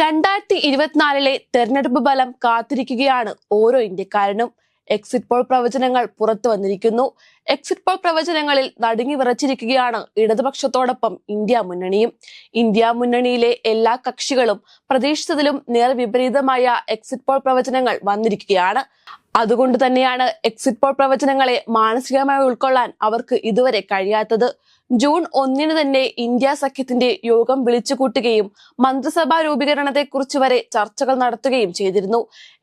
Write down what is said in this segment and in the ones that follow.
രണ്ടായിരത്തി ഇരുപത്തിനാലിലെ തെരഞ്ഞെടുപ്പ് ഫലം കാത്തിരിക്കുകയാണ് ഓരോ ഇന്ത്യക്കാരനും. എക്സിറ്റ് പോൾ പ്രവചനങ്ങൾ പുറത്തു വന്നിരിക്കുന്നു. എക്സിറ്റ് പോൾ പ്രവചനങ്ങളിൽ നടുങ്ങി വിറച്ചിരിക്കുകയാണ് ഇടതുപക്ഷത്തോടൊപ്പം ഇന്ത്യ മുന്നണിയും. ഇന്ത്യ മുന്നണിയിലെ എല്ലാ കക്ഷികളും പ്രതീക്ഷിച്ചതിലും നേർവിപരീതമായ എക്സിറ്റ് പോൾ പ്രവചനങ്ങൾ വന്നിരിക്കുകയാണ്. അതുകൊണ്ട് തന്നെയാണ് എക്സിറ്റ് പോൾ പ്രവചനങ്ങളെ മാനസികമായി ഉൾക്കൊള്ളാൻ അവർക്ക് ഇതുവരെ കഴിയാത്തത്. ജൂൺ ഒന്നിന് തന്നെ ഇന്ത്യ സഖ്യത്തിന്റെ യോഗം വിളിച്ചുകൂട്ടുകയും മന്ത്രിസഭാ രൂപീകരണത്തെക്കുറിച്ച് വരെ ചർച്ചകൾ നടത്തുകയും ചെയ്തിരുന്നു.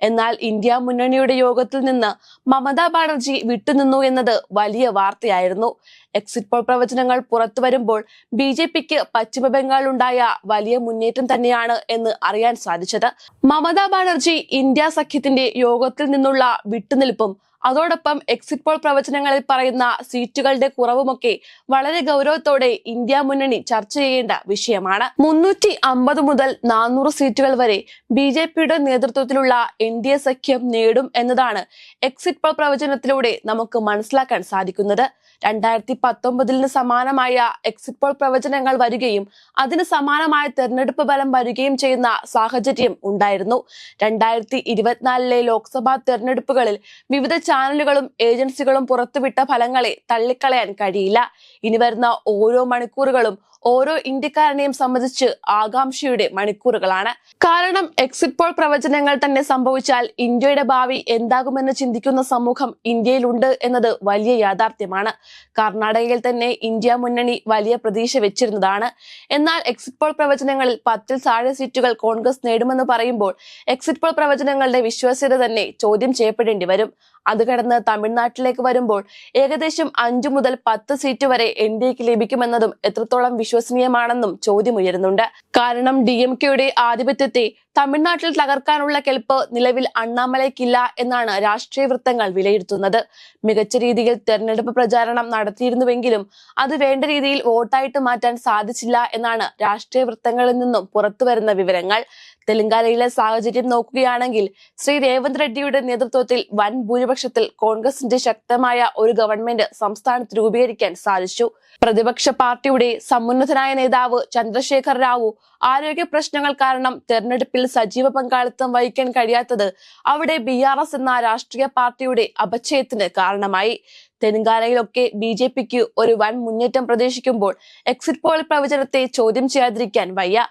എന്നാൽ ഇന്ത്യ മുന്നണിയുടെ യോഗത്തിൽ നിന്ന് മമതാ ബാനർജി വിട്ടുനിന്നു എന്നത് വലിയ വാർത്തയായിരുന്നു. എക്സിറ്റ് പോൾ പ്രവചനങ്ങൾ പുറത്തു വരുമ്പോൾ ബി ജെ പിക്ക് പശ്ചിമ ഉണ്ടായ വലിയ മുന്നേറ്റം തന്നെയാണ് എന്ന് അറിയാൻ സാധിച്ചത്. മമതാ ബാനർജി ഇന്ത്യ സഖ്യത്തിന്റെ യോഗത്തിൽ നിന്നുള്ള വിട്ടുനിൽപ്പും അതോടൊപ്പം എക്സിറ്റ് പോൾ പ്രവചനങ്ങളിൽ പറയുന്ന സീറ്റുകളുടെ കുറവുമൊക്കെ വളരെ ഗൗരവത്തോടെ ഇന്ത്യ മുന്നണി ചർച്ച ചെയ്യേണ്ട വിഷയമാണ്. മുന്നൂറ്റി അമ്പത് മുതൽ നാനൂറ് സീറ്റുകൾ വരെ ബി ജെ പിയുടെ നേതൃത്വത്തിലുള്ള എൻ ഡി എ സഖ്യം നേടും എന്നതാണ് എക്സിറ്റ് പോൾ പ്രവചനത്തിലൂടെ നമുക്ക് മനസ്സിലാക്കാൻ സാധിക്കുന്നത്. രണ്ടായിരത്തി പത്തൊമ്പതിന് സമാനമായ എക്സിറ്റ് പോൾ പ്രവചനങ്ങൾ വരികയും അതിന് സമാനമായ തെരഞ്ഞെടുപ്പ് ഫലം വരികയും ചെയ്യുന്ന സാഹചര്യം ഉണ്ടായിരുന്നു. രണ്ടായിരത്തി ഇരുപത്തിനാലിലെ ലോക്സഭാ തെരഞ്ഞെടുപ്പുകളിൽ വിവിധ ചാനലുകളും ഏജൻസികളും പുറത്തുവിട്ട ഫലങ്ങളെ തള്ളിക്കളയാൻ കഴിയില്ല. ഇനി വരുന്ന ഓരോ മണിക്കൂറുകളും ഓരോ ഇന്ത്യക്കാരനെയും സംബന്ധിച്ച് ആകാംക്ഷയുടെ മണിക്കൂറുകളാണ്. കാരണം എക്സിറ്റ് പോൾ പ്രവചനങ്ങൾ തന്നെ സംഭവിച്ചാൽ ഇന്ത്യയുടെ ഭാവി എന്താകുമെന്ന് ചിന്തിക്കുന്ന സമൂഹം ഇന്ത്യയിലുണ്ട് എന്നത് വലിയ യാഥാർത്ഥ്യമാണ്. കർണാടകയിൽ തന്നെ ഇന്ത്യ മുന്നണി വലിയ പ്രതീക്ഷ വെച്ചിരുന്നതാണ്. എന്നാൽ എക്സിറ്റ് പോൾ പ്രവചനങ്ങളിൽ പത്തിൽ താഴെ സീറ്റുകൾ കോൺഗ്രസ് നേടുമെന്ന് പറയുമ്പോൾ എക്സിറ്റ് പോൾ പ്രവചനങ്ങളുടെ വിശ്വാസ്യത തന്നെ ചോദ്യം ചെയ്യപ്പെടേണ്ടി വരും. അത് കടന്ന് തമിഴ്നാട്ടിലേക്ക് വരുമ്പോൾ ഏകദേശം അഞ്ചു മുതൽ പത്ത് സീറ്റ് വരെ എൻ ഡി എക്ക് ലഭിക്കുമെന്നതും എത്രത്തോളം വിശ്വസനീയമാണെന്നും ചോദ്യമുയരുന്നുണ്ട് കാരണം ഡി എം കെയുടെ ആധിപത്യത്തെ തമിഴ്നാട്ടിൽ തകർക്കാനുള്ള കെൽപ്പ് നിലവിൽ അണ്ണാമലയ്ക്കില്ല എന്നാണ് രാഷ്ട്രീയ വൃത്തങ്ങൾ വിലയിരുത്തുന്നത്. മികച്ച രീതിയിൽ തെരഞ്ഞെടുപ്പ് പ്രചാരണം നടത്തിയിരുന്നുവെങ്കിലും അത് വേണ്ട രീതിയിൽ വോട്ടായിട്ട് മാറ്റാൻ സാധിച്ചില്ല എന്നാണ് രാഷ്ട്രീയ വൃത്തങ്ങളിൽ നിന്നും പുറത്തുവരുന്ന വിവരങ്ങൾ. തെലങ്കാനയിലെ സാഹചര്യം നോക്കുകയാണെങ്കിൽ ശ്രീ രേവന്ത് റെഡ്ഡിയുടെ നേതൃത്വത്തിൽ വൻ ഭൂരിപക്ഷത്തിൽ കോൺഗ്രസിന്റെ ശക്തമായ ഒരു ഗവൺമെന്റ് സംസ്ഥാനത്ത് രൂപീകരിക്കാൻ സാധിച്ചു. പ്രതിപക്ഷ പാർട്ടിയുടെ സമുന്നതനായ നേതാവ് ചന്ദ്രശേഖർ റാവു ആരോഗ്യ പ്രശ്നങ്ങൾ കാരണം തെരഞ്ഞെടുപ്പിൽ സജീവ പങ്കാളിത്തം വഹിക്കാൻ കഴിയാത്തത് അവിടെ ബി ആർ എസ് എന്ന രാഷ്ട്രീയ പാർട്ടിയുടെ അപചയത്തിന് കാരണമായി. തെലങ്കാനയിലൊക്കെ ബി ജെ പിക്ക് ഒരു വൻ മുന്നേറ്റം പ്രതീക്ഷിക്കുമ്പോൾ എക്സിറ്റ് പോൾ പ്രവചനത്തെ ചോദ്യം ചെയ്യാതിരിക്കാൻ വയ്യ.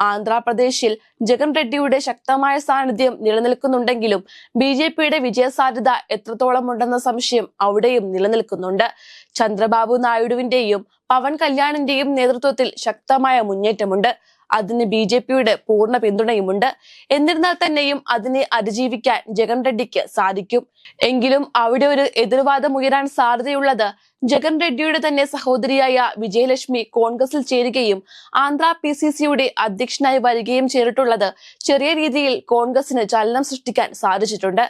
ആന്ധ്രാപ്രദേശിൽ ജഗൻ റെഡ്ഡിയുടെ ശക്തമായ സാന്നിധ്യം നിലനിൽക്കുന്നുണ്ടെങ്കിലും ബി ജെ പിയുടെ വിജയസാധ്യത എത്രത്തോളം ഉണ്ടെന്ന സംശയം അവിടെയും നിലനിൽക്കുന്നുണ്ട്. ചന്ദ്രബാബു നായിഡുവിന്റെയും പവൻ കല്യാണിന്റെയും നേതൃത്വത്തിൽ ശക്തമായ മുന്നേറ്റമുണ്ട്. അതിന് ബി ജെ പിയുടെ പൂർണ പിന്തുണയുമുണ്ട്. എന്നിരുന്നാൽ തന്നെയും അതിനെ അതിജീവിക്കാൻ ജഗൻ റെഡ്ഡിക്ക് സാധിക്കും. എങ്കിലും അവിടെ ഒരു എതിർവാദം ഉയരാൻ സാധ്യതയുള്ളത് ജഗൻ റെഡ്ഡിയുടെ തന്നെ സഹോദരിയായ വിജയലക്ഷ്മി കോൺഗ്രസിൽ ചേരുകയും ആന്ധ്ര പി സി സിയുടെ അധ്യക്ഷനായി വരികയും ചെയ്തിട്ടുള്ളത് ചെറിയ രീതിയിൽ കോൺഗ്രസിന് ചലനം സൃഷ്ടിക്കാൻ സാധിച്ചിട്ടുണ്ട്.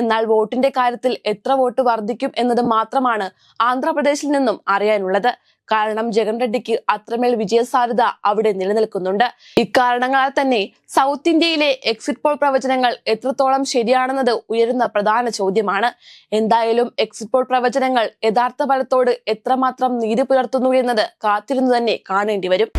എന്നാൽ വോട്ടിന്റെ കാര്യത്തിൽ എത്ര വോട്ട് വർദ്ധിക്കും എന്നത് മാത്രമാണ് ആന്ധ്രാപ്രദേശിൽ നിന്നും അറിയാനുള്ളത്. കാരണം ജഗൻ റെഡ്ഡിക്ക് അത്രമേൽ വിജയസാധ്യത അവിടെ നിലനിൽക്കുന്നുണ്ട്. ഇക്കാരണങ്ങളാൽ തന്നെ സൗത്ത് ഇന്ത്യയിലെ എക്സിറ്റ് പോൾ പ്രവചനങ്ങൾ എത്രത്തോളം ശരിയാണെന്നത് ഉയരുന്ന പ്രധാന ചോദ്യമാണ്. എന്തായാലും എക്സിറ്റ് പോൾ പ്രവചനങ്ങൾ യഥാർത്ഥ ഫലത്തോട് എത്രമാത്രം നീതി പുലർത്തുന്നു എന്നത് കാത്തിരുന്നു തന്നെ കാണേണ്ടി വരും.